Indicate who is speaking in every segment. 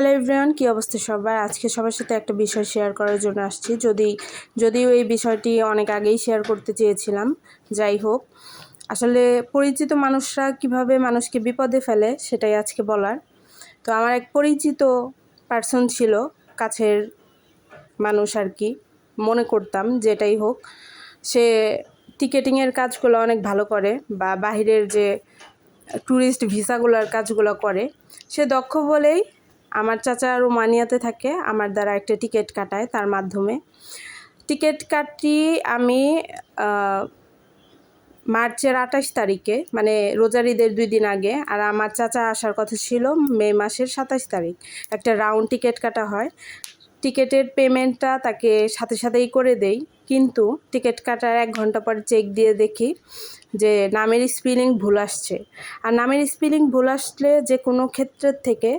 Speaker 1: Hello everyone কী অবস্থা সবার? আজকে সবার সাথে একটা বিষয় শেয়ার করার জন্য আসছি। যদি, যদিও এই বিষয়টি অনেক আগেই শেয়ার করতে চেয়েছিলাম, যাই হোক। আসলে পরিচিত মানুষরা কীভাবে মানুষকে বিপদে ফেলে, সেটাই আজকে বলার। তো আমার এক পরিচিত পার্সন ছিল, কাছের মানুষ আর কি, মনে করতাম যেটাই হোক। সে টিকেটিংয়ের কাজগুলো অনেক ভালো করে বা বাহিরের যে ট্যুরিস্ট ভিসাগুলোর কাজগুলো করে, সে দক্ষ বলেই আমার চাচা রোমানিয়াতে থাকে, আমার দ্বারা একটা টিকিট কাটায় তার মাধ্যমে। টিকিট কাটি আমি মার্চের আঠাশ তারিখে মানে রোজার ঈদের দুই দিন আগে, আর আমার চাচা আসার কথা ছিল মে মাসের সাতাশ তারিখ। একটা রাউন্ড টিকিট কাটা হয়। টিকিটের পেমেন্টটা তাকে সাথে সাথেই করে দেই। কিন্তু টিকিট কাটার এক ঘণ্টা পর চেক দিয়ে দেখি যে নামের স্পেলিং ভুল আসছে। আর নামের স্পেলিং ভুল আসলে যে কোনো ক্ষেত্রের থেকে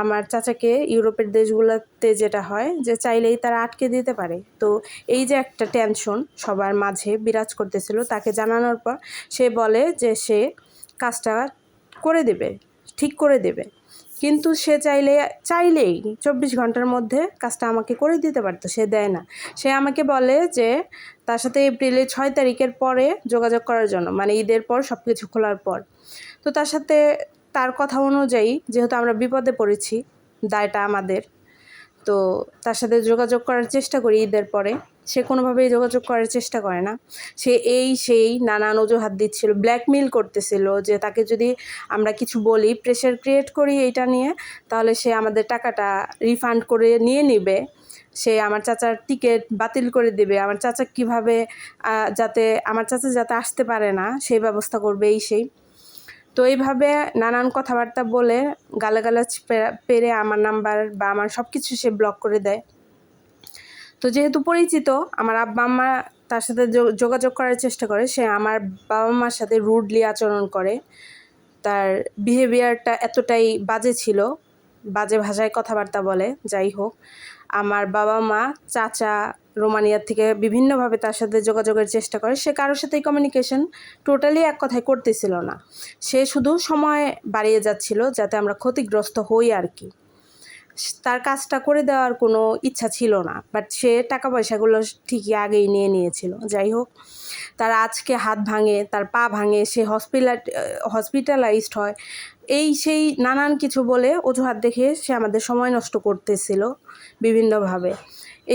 Speaker 1: আমার চাচাকে ইউরোপের দেশগুলোতে যেটা হয় যে চাইলেই তারা আটকে দিতে পারে। তো এই যে একটা টেনশন সবার মাঝে বিরাজ করতেছিল তাকে জানানোর পর সে বলে যে সে কাজটা করে দেবে, ঠিক করে দেবে। কিন্তু সে চাইলে, চাইলেই চব্বিশ ঘণ্টার মধ্যে কাজটা আমাকে করে দিতে পারতো, সে দেয় না। সে আমাকে বলে যে, তার সাথে এপ্রিলের ছয় তারিখের পরে যোগাযোগ করার জন্য মানে ঈদের পর সব কিছু খোলার পর। তো তার সাথে তার কথা অনুযায়ী, যেহেতু আমরা বিপদে পড়েছি, দায়টা আমাদের, তো তার সাথে যোগাযোগ করার চেষ্টা করি ঈদের পরে। সে কোনোভাবেই যোগাযোগ করার চেষ্টা করে না। সে এই সেই নানান অজুহাত দিচ্ছিল ব্ল্যাকমেল করতেছিল যে তাকে যদি আমরা কিছু বলি প্রেশার ক্রিয়েট করি এইটা নিয়ে, তাহলে সে আমাদের টাকাটা রিফান্ড করে নিয়ে নিবে। সে আমার চাচার টিকিট বাতিল করে দেবে। আমার চাচা কীভাবে যাতে, আমার চাচা যাতে আসতে পারে না, সেই ব্যবস্থা করবে এই সেই। তো এইভাবে নানান কথাবার্তা বলে গালাগালাজ পেরে আমার নাম্বার বা আমার সব কিছু সে ব্লক করে দেয়। তো যেহেতু পরিচিত, আমার আব্বা আম্মা তার সাথে যোগাযোগ করার চেষ্টা করে। সে আমার বাবা মার সাথে রুডলি আচরণ করে। তার বিহেভিয়ারটা এতটাই বাজে ছিল, বাজে ভাষায় কথাবার্তা বলে, যাই হোক। আমার বাবা মা, চাচা রোমানিয়ার থেকে বিভিন্নভাবে তার সাথে যোগাযোগের চেষ্টা করে। সে কারোর সাথেই কমিউনিকেশন টোটালি এক কথায় করতেছিল না। সে শুধু সময় বাড়িয়ে যাচ্ছিল যাতে আমরা ক্ষতিগ্রস্ত হই আর কি। তার কাজটা করে দেওয়ার কোনো ইচ্ছা ছিল না। বাট সে টাকা পয়সাগুলো ঠিকই আগেই নিয়ে নিয়েছিল। যাই হোক, তার আজকে হাত ভাঙে, তার পা ভাঙে, সে হসপিটাল হসপিটালাইজড হয়। এই সেই নানান কিছু বলে অজুহাত দেখে সে আমাদের সময় নষ্ট করতেছিল বিভিন্নভাবে।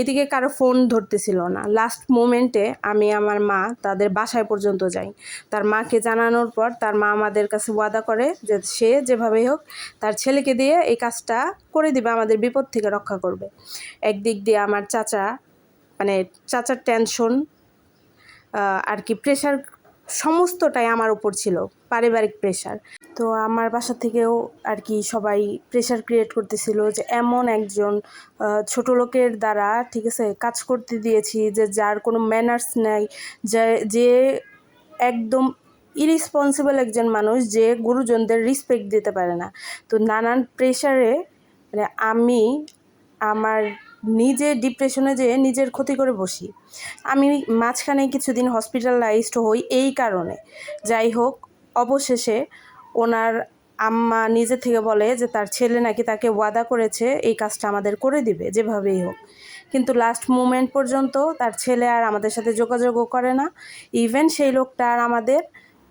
Speaker 1: এদিকে কারও ফোন ধরতেছিল না। লাস্ট মোমেন্টে আমি আমার মা তাদের বাসায় পর্যন্ত যাই। তার মাকে জানানোর পর তার মা আমাদের কাছে ওয়াদা করে যে সে যেভাবেই হোক তার ছেলেকে দিয়ে এই কাজটা করে দিবে, আমাদের বিপদ থেকে রক্ষা করবে। একদিক দিয়ে আমার চাচা মানে চাচার টেনশন আর কি প্রেশার সমস্তটাই আমার উপর ছিল, পারিবারিক প্রেশার তো আমার বাসা থেকেও আর কি সবাই প্রেশার ক্রিয়েট করতেছিল যে এমন একজন ছোট লোকের দ্বারা, ঠিক আছে, কাজ করতে দিয়েছি যে যার কোনো ম্যানার্স নেই, যে একদম ইরিসপন্সিবল একজন মানুষ যে গুরুজনদের রেসপেক্ট দিতে পারে না। তো নানান প্রেশারে মানে আমি, আমার নিজে ডিপ্রেশনে যেয়ে নিজের ক্ষতি করে বসি। আমি মাঝখানে কিছুদিন হসপিটালাইজড হই এই কারণে। যাই হোক, অবশেষে ওনার আম্মা নিজে থেকে বলে যে তার ছেলে নাকি তাকে ওয়াদা করেছে এই কাজটা আমাদের করে দিবে, যেভাবেই হোক। কিন্তু লাস্ট মুমেন্ট পর্যন্ত তার ছেলে আর আমাদের সাথে যোগাযোগও করে না। ইভেন সেই লোকটা আর আমাদের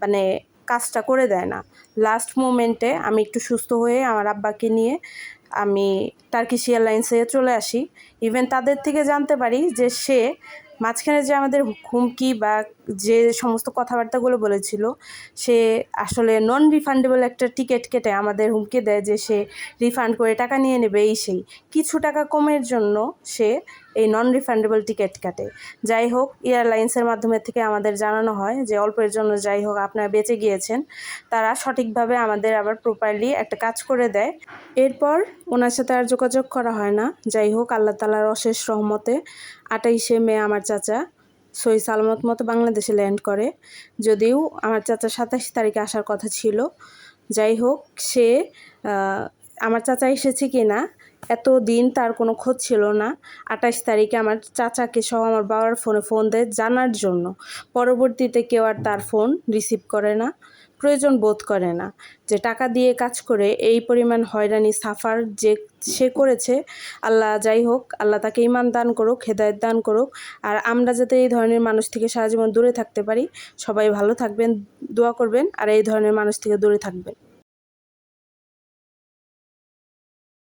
Speaker 1: মানে কাজটা করে দেয় না। লাস্ট মুমেন্টে আমি একটু সুস্থ হয়ে আমার আব্বাকে নিয়ে আমি টার্কিশ এয়ারলাইন্সে চলে আসি। ইভেন তাদের থেকে জানতে পারি যে সে মাঝখানে যে আমাদের হুমকি বা যে সমস্ত কথাবার্তাগুলো বলেছিল, সে আসলে নন রিফান্ডেবল একটা টিকিট কেটে আমাদের হুমকি দেয় যে সে রিফান্ড করে টাকা নিয়ে নেবে, এই সেই। কিছু টাকা কমের জন্য সে এই নন রিফান্ডেবল টিকিট কাটে। যাই হোক এয়ারলাইন্সের মাধ্যমে থেকে আমাদের জানানো হয় যে, অল্পের জন্য যাই হোক, আপনারা বেঁচে গিয়েছেন। তারা সঠিকভাবে আমাদের আবার প্রপারলি একটা কাজ করে দেয়। এরপর ওনার সাথে আর যোগাযোগ করা হয় না। যাই হোক, আল্লাহ তালার অশেষ রহমতে আটাইশে মে আমার চাচা সই সালমত মতো বাংলাদেশে ল্যান্ড করে। যদিও আমার চাচা সাতাশ তারিখে আসার কথা ছিল। যাই হোক, সে আমার চাচা এসেছে কি না এত দিন তার কোনো খোঁজ ছিল না। আঠাশ তারিখে আমার চাচাকে সহ আমার বাবার ফোনে ফোন দেয় জানার জন্য। পরবর্তীতে কেউ আর তার ফোন রিসিভ করে না, প্রয়োজন বোধ করে না। যে টাকা দিয়ে কাজ করে এই পরিমাণ হয়রানি, সাফার যে সে করেছে, আল্লাহ যাই হোক, আল্লাহ তাকে ইমান দান করুক, হেদায়ত দান করুক। আর আমরা যাতে এই ধরনের মানুষ থেকে সারা জীবন দূরে থাকতে পারি, সবাই ভালো থাকবেন, দোয়া করবেন, আর এই ধরনের মানুষ থেকে দূরে থাকবেন।